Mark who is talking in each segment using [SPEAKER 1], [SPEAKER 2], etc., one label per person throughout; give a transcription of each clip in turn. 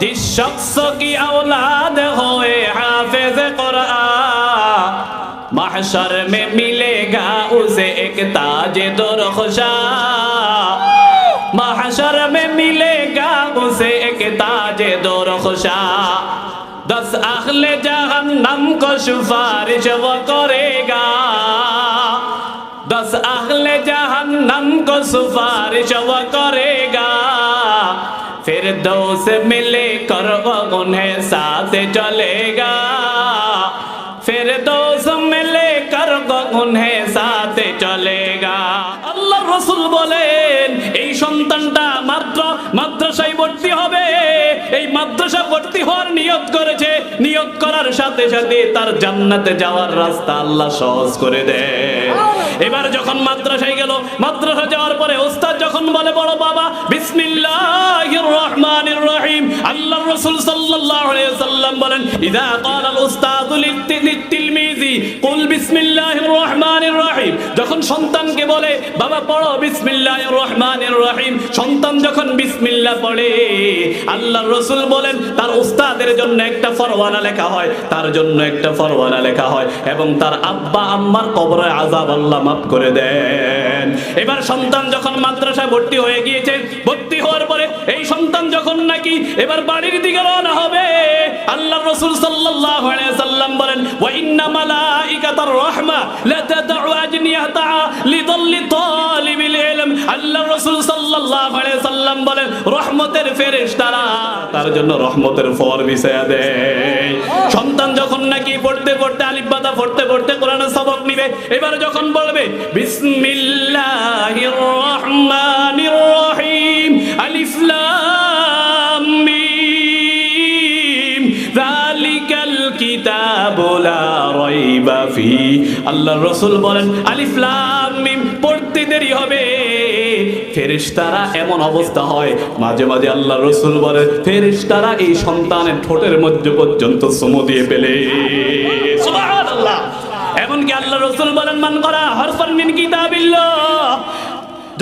[SPEAKER 1] جس شخص کی اولاد ہوئے حافظ قرآن محشر میں ملے گا اسے ایک تاج درخشا محشر میں ملے گا اسے ایک تاج درخشا دس اخل جہنم کو شفارش وہ کرے گا دس اخل جہنم کو سفارش وہ کرے گا दो से मिले कर वो उन्हें साथ चलेगा फिर दो से मिले कर वो उन्हें साथ চলেগা আল্লাহ রসুল বলেন এই সন্তানটা মাত্র মাদ্রাসায় ভর্তি হবে এই মাদ্রাসা ভর্তি হওয়ার নিয়ত করেছে নিয়ত করার সাথে সাথে তার জান্নাতে যাওয়ার রাস্তা আল্লাহ সহজ করে দেয়। এবার যখন মাদ্রাসায় গেল মাদ্রাসা যাওয়ার পরে ওস্তাদ যখন বলে বড় বাবা বিসমিল্লাহির রহমানির রহিম। আল্লাহর রাসূল সাল্লাল্লাহু আলাইহি সাল্লাম বলেন ইদা উস্তাদু লিতিলমিজি কুল বিসমিল্লাহির রহমানির রহিম। যখন সন্তানকে বলে বাবা পড়ো বিসমিল্লাহির রহমানির রহিম। সন্তান যখন বিসমিল্লাহ পড়ে আল্লাহর রাসূল বলেন তার উস্তাদের জন্য একটা ফরওয়ানা লেখা হয়, তার জন্য একটা ফরওয়ানা লেখা হয় এবং তার আব্বা আম্মার কবরে আযাব আল্লাহ মাফ করে দেন। এবার সন্তান যখন মাদ্রাসায় ভর্তি হয়ে গিয়েছে, ভর্তি হওয়ার পরে এই সন্তান যখন নাকি এবার বাড়ির দিকে রওনা হবে আল্লাহ রাসূল সাল্লাল্লাহু আলাইহি সাল্লাম বলেন, ওয়া ইন্না মালাইকাতার রাহমা লা তাদউ আজনিয়াতা লিদাল্লি তালিবিল ইলম। আল্লাহ রাসূল সাল্লাল্লাহু আলাইহি সাল্লাম বলেন, রহমতের ফেরেশতারা তার জন্য রহমতের ফর বিছায়া দেয়। সন্তান যখন নাকি পড়তে পড়তে আলিফ বাতা পড়তে পড়তে কোরআনের সবক নিবে, এবার যখন বলবে, বিসমিল্লাহির রহমানির রহিম ফি আল্লাহ রসুল বলেন, আলিফ পড়তে দেরি হবে। ফেরেশতারা এমন অবস্থা হয়, মাঝে মাঝে আল্লাহ রসুল বলেন, ফেরেশতারা এই সন্তানের ঠোঁটের মধ্যে পর্যন্ত চুমু দিয়ে পেলে এমনকি আল্লাহ রসুল বলেন, মান করা হরফান মিন কিতাবিল্লাহ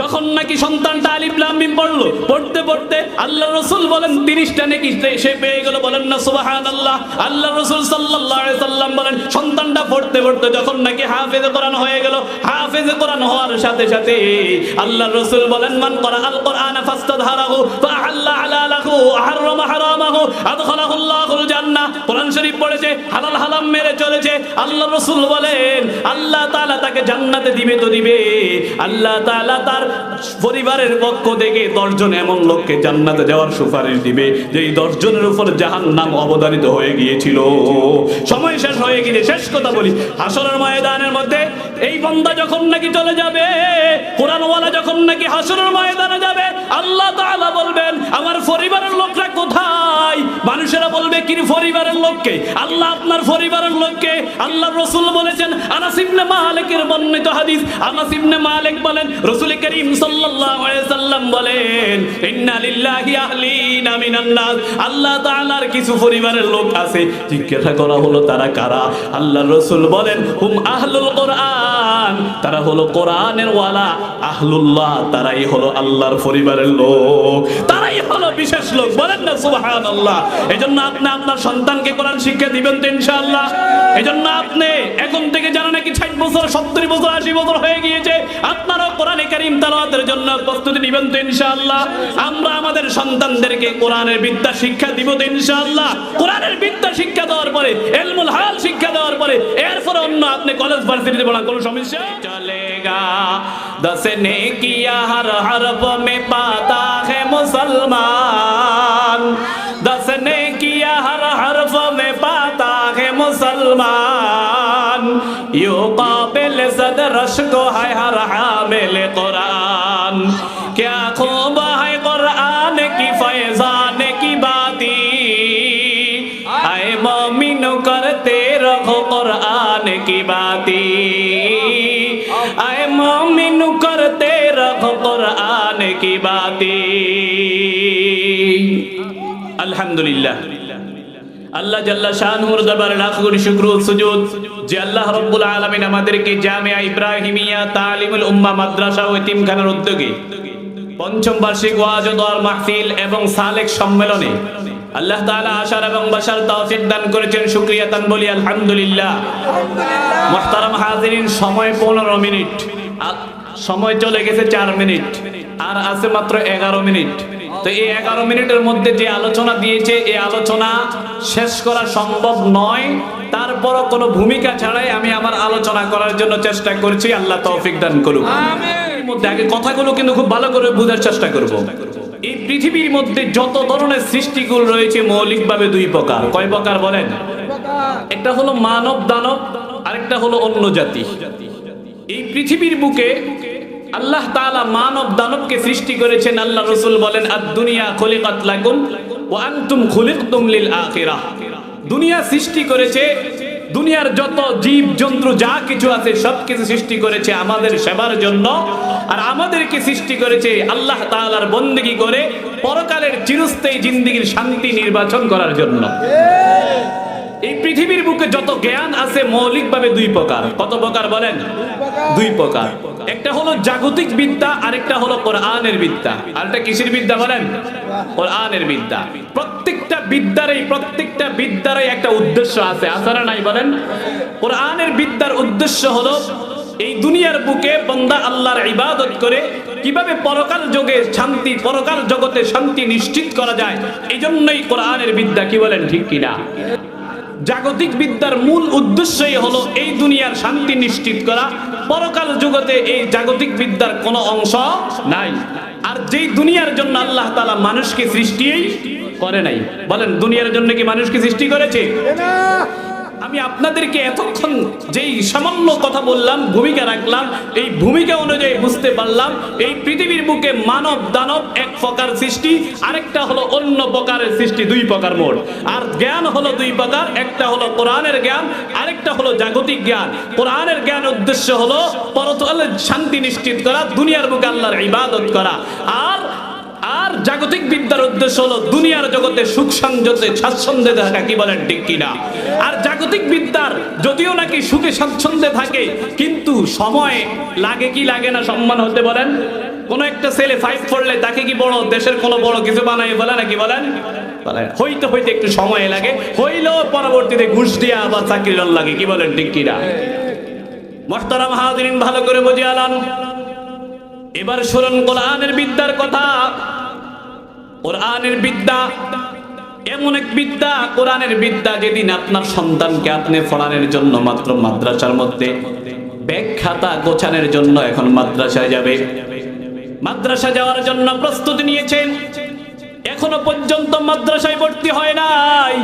[SPEAKER 1] যখন নাকি সন্তানটা আলিফ লাম মিম পড়ল, পড়তে পড়তে আল্লাহ রসুল বলেন, তিরিশটা নাকি সে পেয়ে গেল, বলেন না সুবাহান আল্লাহ আল্লাহ রসুল সাল্লাহ সাল্লাম বলেন, সন্তানটা পড়তে পড়তে যখন নাকি হাফেজে কোরআন হয়ে গেল, হাফেজে কোরআন হওয়ার সাথে সাথে আল্লাহ রসুল বলেন, মান করা আল কোরআন ফাস্তাদহারাহু, ফাআল্লা হালালাহু হারামা হারামাহু, আদখালাহুল্লাহুল জান্নাহ। কোরআন শরীফ পড়েছে, হালাল হারাম মেরে চলেছে। আল্লাহ রসুল বলেন, আল্লাহ তাআলা তাকে জান্নাতে দিবে তো দিবে, আল্লাহ তাআলা তার পরিবারের পক্ষ থেকে দশজন এমন লোককে জান্নাতে যাওয়ার সুপারিশ দিবে যে এই দশজনের উপর জাহান নাম অবদানিত হয়ে গিয়েছিল। সময় শেষ হয়ে গিয়ে শেষ কথা বলি, হাসরের ময়দানের মধ্যে এই বন্দা যখন নাকি চলে যাবে, কোরআনওয়ালা যখন নাকি হাসরের ময়দানে যাবে, আল্লাহ তাআলা বলবেন, আমার পরিবারের লোকরা কোথায়? মানুষেরা বলবে কি পরিবারের লোককে? আল্লাহ আপনার পরিবারের লোককে, আল্লাহ রসুল বলেছেন, আনাস ইবনে মালিকের বর্ণিত হাদিস। আনাস ইবনে মালিক বলেন রসুল করিম সাল্লাল্লাহু আলাইহি সাল্লাম বলেন, ইন্না লিল্লাহি আহলিনা মিনান নাস। আল্লাহ তাআলার কিছু পরিবারের লোক আছে, জিজ্ঞাসা করা হলো তারা কারা? আল্লাহ রসুল বলেন, হুম আহলুল কোরআন। তারা হলো কোরআনের ওয়ালা, আহলুল্লাহ, তারাই হলো আল্লাহর পরিবারের লোক, তারাই হলো বিশেষ লোক। বলেন না, সুবহানাল্লাহ। এজন্য আপনি আপনার সন্তানকে কোরআন শিক্ষা দিবেন তো ইনশাআল্লাহ। এজন্য আপনি এখন থেকে যারা নাকি 60 বছর 70 বছর 80 বছর হয়ে গিয়েছে, আপনারাও কোরআনে কারীম তেলাওয়াতের জন্য প্রস্তুতি নিবেন তো ইনশাআল্লাহ আমরা আমাদের সন্তানদেরকে কোরআনের বিদ্যা শিক্ষা দিব তো ইনশাআল্লাহ কোরআনের বিদ্যা শিক্ষা দেওয়ার পরে ইলমুল হাল শিক্ষা দেওয়ার পরে এরপরে অন্য আপনি কলেজ ভার্সিটিতে পড়ান কোনো সমস্যা চলেগা দস ने किया हर हरफ में पाता है मुसलमान आए मोमिन करते रहो कुरान की बाती আলহামদুলিল্লাহ আল্লাহ জাল্লা শাহুর দরবারে লাখ কোটি শুকর ও সুজুদ যে আল্লাহ রব্বুল আলামিন আমাদেরকে জামিয়া ইব্রাহিমিয়া তালিমুল উম্মাহ মাদ্রাসা ও এতিমখানার উদ্যোগে পঞ্চম বার্ষিক ওয়াজ ও দোয়ার মাহফিল এবং সালেক সম্মেলনে আল্লাহ তাআলা আশার এবং বাসার তৌফিক দান করেছেন শুকরিয়া দান বলি আলহামদুলিল্লাহ। মুহতারাম হাজিরিন সময় পনেরো মিনিট। সময় চলে গেছে চার মিনিট। আর আছে মাত্র এগারো মিনিট। তো এই এগারো মিনিটের মধ্যে যে আলোচনা দিয়েছে এই আলোচনা শেষ করা সম্ভব নয়। তারপরও কোনো ভূমিকা ছাড়াই আমি আমার আলোচনা করার জন্য চেষ্টা করছি। আল্লাহ তৌফিক দান করুক। এর মধ্যে আগে কথাগুলো কিন্তু খুব ভালো করে বোঝার চেষ্টা করব। এই পৃথিবীর মধ্যে যত ধরনের সৃষ্টিগুলো রয়েছে, মৌলিকভাবে দুই প্রকার। কয় প্রকার বলেন? একটা হলো মানব দানব, আরেকটা হলো অন্য জাতি। এই পৃথিবীর বুকে আল্লাহ তাআলা মানব দানবকে সৃষ্টি করেছেন। আল্লাহ রসুল বলেন আর দুনিয়া খলিকাত লাকুম ওয়া আনতুম আখিরাহ। দুনিয়া সৃষ্টি করেছে দুনিয়ার যত জীব জন্তু যা কিছু আছে সবকিছু সৃষ্টি করেছে আমাদের সেবার জন্য। আর আমাদেরকে সৃষ্টি করেছে আল্লাহ তাআলার বন্দেগী করে পরকালের চিরস্থায়ী জিন্দিগির শান্তি নির্বাচন করার জন্য। এই পৃথিবীর বুকে যত জ্ঞান আছে মৌলিকভাবে দুই প্রকার। কত প্রকার বলেন? দুই প্রকার। একটা হলো জাগতিক বিদ্যা, আরেকটা হলো কোরআনের বিদ্যা। আরেকটা কিসের বিদ্যা বলেন? কোরআনের বিদ্যা। বিদ্যারই প্রত্যেকটা বিদ্যারই একটা উদ্দেশ্য আছে। আসারা নাই বলেন? কোরআনের বিদ্যার উদ্দেশ্য হলো এই দুনিয়ার বুকে বন্দা আল্লাহর ইবাদত করে কীভাবে পরকাল যোগে শান্তি, পরকাল জগতে শান্তি নিশ্চিত করা যায় এই জন্যই কোরআনের বিদ্যা কি বলেন ঠিক কিনা? জাগতিক বিদ্যার মূল উদ্দেশ্যই হলো এই দুনিয়ার শান্তি নিশ্চিত করা। পরকাল জগতে এই জাগতিক বিদ্যার কোনো অংশ নাই। আর যেই দুনিয়ার জন্য আল্লাহ তালা মানুষকে সৃষ্টি করে নাই, বলেন, দুনিয়ার জন্য কি মানুষকে সৃষ্টি করেছে? আমি আপনাদেরকে এতক্ষণ যেই সামান্য কথা বললাম, ভূমিকা রাখলাম, এই ভূমিকা অনুযায়ী বুঝতে পারলাম, এই পৃথিবীর বুকে মানব দানব এক প্রকার সৃষ্টি, আরেকটা হলো অন্য প্রকারের সৃষ্টি, দুই প্রকার মোট। আর জ্ঞান হলো দুই প্রকার, একটা হলো কোরআনের জ্ঞান, আরেকটা হলো জাগতিক জ্ঞান। কোরআনের জ্ঞান উদ্দেশ্য হলো পরতলের শান্তি নিশ্চিত করা, দুনিয়ার বুকে আল্লাহর ইবাদত করা। আর আর জাগতিক বিদ্যার উদ্দেশ্য হলো দুনিয়ার জগতে সুখ সংযতে স্বাচ্ছন্দ্যে থাকা, কি বলেন, ঠিক কিনা? আর জাগতিক বিদ্যার যদিও নাকি সুখে স্বাচ্ছন্দ্যে থাকে, কিন্তু সময় লাগে কি লাগে না সম্মান হতে বলেন? কোন একটা ছেলে ফাইভ পড়লে তাকে কি বড়, দেশের কোনো বড় কিছু বানাই বলে নাকি বলেন? হইতে হইতে একটু সময় লাগে, হইলেও পরবর্তীতে ঘুষ দিয়া আবার চাকরি লাগে কি বলেন, ঠিক কিনা? মোহতারাম হাজরিন, ভালো করে বুঝে আলান। এবার শুনুন কোরআনের বিদ্যার কথা। কোরআনের বিদ্যা, এমন এক বিদ্যা, কোরআনের বিদ্যা যেদিন আপনার সন্তানকে আপনি পড়ানোর জন্য মাত্র মাদ্রাসার মধ্যে ব্যাগ খাতা গোছানোর জন্য এখন মাদ্রাসায় যাবে। মাদ্রাসা যাওয়ার জন্য প্রস্তুতি নিয়েছেন। এখনও পর্যন্ত মাদ্রাসায় ভর্তি হয় নাই।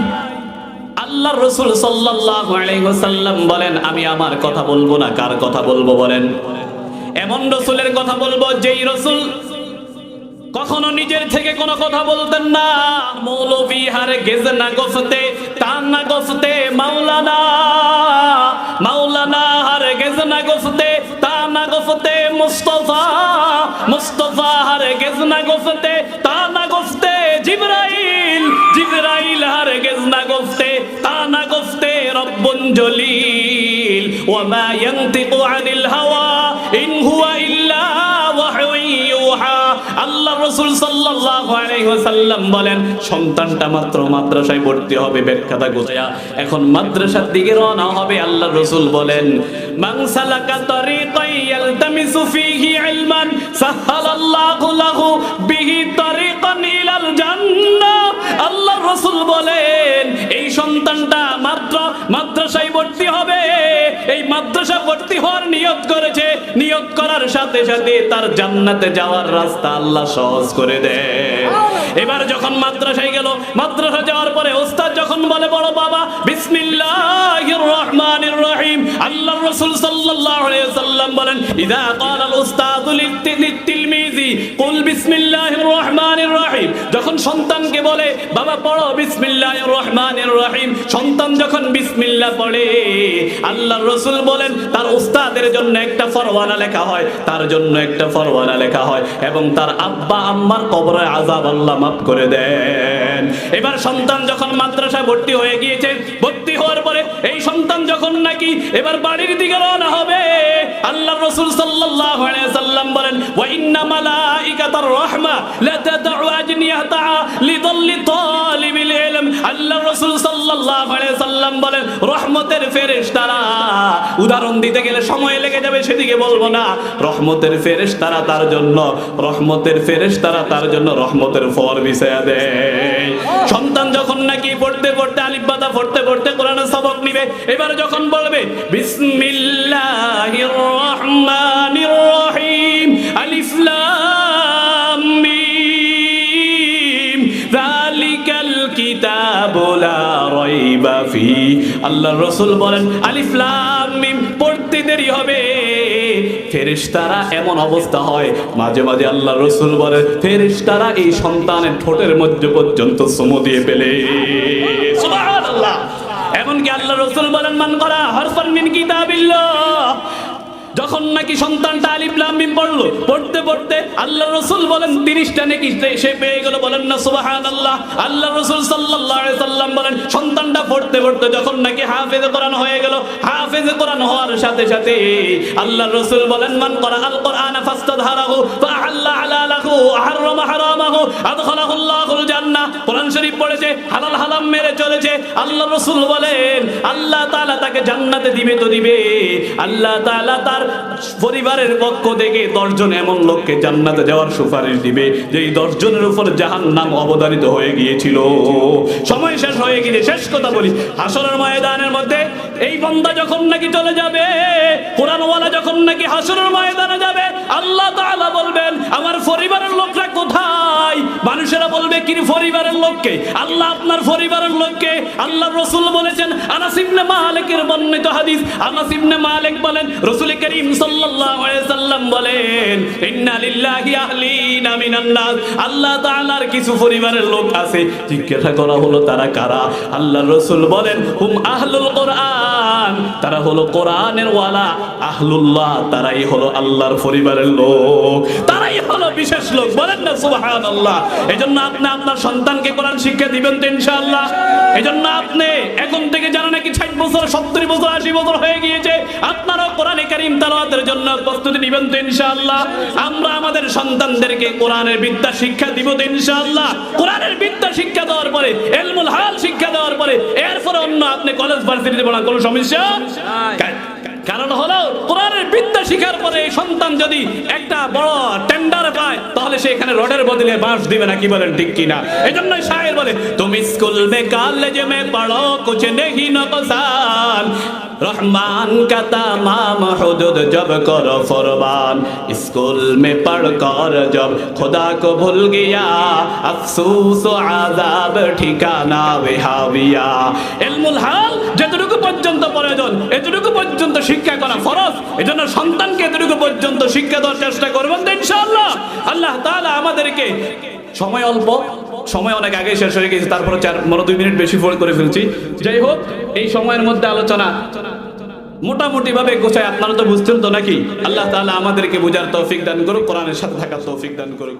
[SPEAKER 1] আল্লাহ রসুল ওয়াসাল্লাম বলেন, আমি আমার কথা বলব না, কার কথা বলব বলেন? এমন রসুলের কথা বলব, যেই রসুল কখনো নিজের থেকে কোনো কথা বলতেন না। মৌলবি হারে গেজে না গফতে তান না গফতে মাওলানা মাওলানা হারে গেজে না গফতে তান না গফতে মুস্তফা মুস্তফা হারে গেজে না গফতে তান না গফতে জিবরাইল জিবরাইল হারে গেজ না গফতে তান না গফতে রব্বুন জলিল। ওয়া মা ইয়ানতিকু আনিল হাওয়া রাসূল সাল্লাল্লাহু আলাইহি ওয়াসাল্লাম বলেন, সন্তানটা মাত্র মাদ্রাসায় ভর্তি হবে গোছায়া। এখন মাদ্রাসার দিকে রওনা হবে আল্লাহ বলেন ইয়ালতামিসু ফীহি ইলমান, সাহালাল্লাহু লাহু বিহি তরিকান ইলাল জান্নাহ। আল্লাহ বলেন, এই সন্তানটা মাত্র মাদ্রাসায় ভর্তি হবে। এই মাদ্রাসা ভর্তি হওয়ার নিয়ত করেছে। নিয়ত করার সাথে সাথে তার জান্নাতে যাওয়ার রাস্তা আল্লাহ সহজ করে দেয়। এবার যখন মাদ্রাসায় গেল মাদ্রাসা যাওয়ার পরে ওস্তাদ যখন বলে বড় বাবা বিসমিল্লাহির রহমানির রহিম আল্লাহ রাসূল সাল্লাল্লাহু আলাইহি ওয়াসাল্লাম বলেন, ইদা ক্বালা আল উস্তাদু লিতিলমিজি কুল বিসমিল্লাহির রহমানির রহিম যখন সন্তানকে বলে, বাবা, পড়ো বিসমিল্লাহির রহমানির রহিম সন্তান যখন বিসমিল্লাহ পড়ে আল্লাহ রাসূল বলেন, তার উস্তাদের জন্য একটা ফরওয়ানা লেখা হয়, তার জন্য একটা ফরওয়ানা লেখা হয় এবং তার আব্বা আম্মার কবরে আযাব আল্লাহ মাফ করে দেন। এবার সন্তান যখন মাদ্রাসায় ভর্তি হয়ে গিয়েছে নাকি এবার বাড়ির দিকে রওনা হবে। আল্লাহ রাসূল সাল্লাল্লাহু আলাইহি সাল্লাম বলেন, ওয়া ইন্না মালাইকাতার রাহমা লা তাদউ আজনিয়াতা লিদাল্লি তালিবিল ইলম। আল্লাহ রাসূল সাল্লাল্লাহু আলাইহি সাল্লাম বলেন, রহমতের ফেরেশতারা উদাহরণ দিতে গেলে সময় লেগে যাবে, সেদিকে বলব না। রহমতের ফেরেশতারা তার জন্য, রহমতের ফেরেশতারা তার জন্য রহমতের ফর বিছায়া দেয়। সন্তান যখন নাকি পড়তে পড়তে আলিফ বাতা পড়তে এবার যখন বলবে, বিসমিল্লাহির রহমানির রহিম ফি রাসূল বলেন, আলিফ লাম মিম, পড়তে দেরি হবে। ফেরেশতারা এমন অবস্থা হয়, মাঝে মাঝে আল্লাহ রসুল বলে, ফেরেশতারা এই সন্তানের ঠোঁটের মধ্যে পর্যন্ত চুমু দিয়ে পেলে আল্লাহ রসুল বলেন মান করা হরফান মিন কিতাবিল্লাহ। যখন নাকি সন্তানটা আলিফ লাম মিম পড়ল, পড়তে পড়তে আল্লাহ রসুল বলেন, তিরিশটা নাকি সে- পেয়ে গেল, বলেন না সুবাহান আল্লাহ আল্লাহ রসুল আলাইহি সাল্লাম বলেন, সন্তানটা পড়তে পড়তে যখন নাকি হাফেজে কোরআন হয়ে গেল, হাফেজে কোরআন হওয়ার সাথে সাথে আল্লাহ রসুল বলেন, মান করা আল কোরআন ফাস্তাদহারাহু ফাআল্লা হালালাহু হারামা হারামাহু, আদখালাহু আল্লাহুল জান্নাহ। কোরআন শরীফ পড়েছে, হালাল হারাম মেরে চলেছে। আল্লাহ রসুল বলেন, আল্লাহ তাআলা তাকে জান্নাতে দিবে তো দিবে, আল্লাহ তাআলা তার পরিবারের পক্ষ থেকে দশজন এমন লোককে জান্নাতে যাওয়ার সুপারিশ দিবে যে এই দশজনের উপর জাহান নাম অবদানিত হয়ে গিয়েছিল। সময় শেষ হয়ে গিয়ে শেষ কথা বলি, হাসরের ময়দানের মধ্যে এই বন্দা যখন নাকি চলে যাবে, কোরআনওয়ালা যখন নাকি হাসরের ময়দানে যাবে, আল্লাহ তাআলা বলবেন, আমার পরিবারের লোকরা কোথায়? মানুষেরা বলবে কি পরিবারের লোককে? আল্লাহ আপনার পরিবারের লোককে, আল্লাহ রসুল বলেছেন, আনাস ইবনে মালিকের বর্ণিত হাদিস। আনাস ইবনে মালিক বলেন, রসুল করিম সাল্লাম বলেন আল্লাহ তাআলার কিছু পরিবারের লোক আছে, জিজ্ঞাসা করা হলো, তারা কারা? আল্লাহ রসুল বলেন, হুম আহলুল কোরআন। তারা হলো কোরআনের ওয়ালা। আহলুল্লাহ, তারাই হলো আল্লাহর পরিবারের লোক। তারাই হলো বিশেষ লোক, বলেন না সুবহানাল্লাহ। এজন্য আপনি আপনার সন্তানকে কোরআন শিক্ষা দিবেন তো ইনশাআল্লাহ। এজন্য আপনি এখন থেকে যারা নাকি 60 বছর 70 বছর 80 বছর হয়ে গিয়েছে, আপনারাও কোরআনে কারীম তেলাওয়াতের জন্য প্রস্তুতি নিবেন তো ইনশাআল্লাহ। আমরা আমাদের সন্তানদেরকে কোরআনের বিদ্যা শিক্ষা দিব তো ইনশাআল্লাহ। কোরআনের বিদ্যা শিক্ষা দেওয়ার পরে ইলমুল হাল শিক্ষা দেওয়ার পরে, এরপরে অন্য আপনি কলেজ, ভার্সিটিতে পড়ার কোনো সমস্যা কা- কারণ হলো কোরআনের বিদ্যা শিখার পরে এই সন্তান যদি একটা বড় টেন্ডার পায় তাহলে সে এখানে রডের বদলে বাঁশ দিবে না কি বলেন ঠিক কিনা এই জন্য শায়ের বলে তুমি স্কুল মে কলেজ মে পড়ো কুছ নেহি নকসান रहमान का तमाम हुदूद जब करो फरमान स्कूल में पढ़ कर जब खुदा को भूल गया अफसोस आजाब ठिकाना वे हाविया ইলমুল হাল যতটুকু পর্যন্ত প্রয়োজন। এতটুকু পর্যন্ত শিক্ষা করা ফরজ। এজন্য সন্তানকে এতটুকু পর্যন্ত শিক্ষা দেওয়ার চেষ্টা করবেন তো ইনশাআল্লাহ। আল্লাহ তাআলা আমাদেরকে সময় অল্প, সময় অনেক আগে শেষ হয়ে গেছে তারপরে চার মনে দুই মিনিট বেশি ফোন করে ফেলছি। যাই হোক, এই সময়ের মধ্যে আলোচনা মোটামুটি ভাবে গোছায়, আপনারা তো বুঝছেন তো নাকি? আল্লাহ তাআলা আমাদেরকে বুঝার তৌফিক দান করুক, কোরআনের সাথে থাকার তৌফিক দান করুক।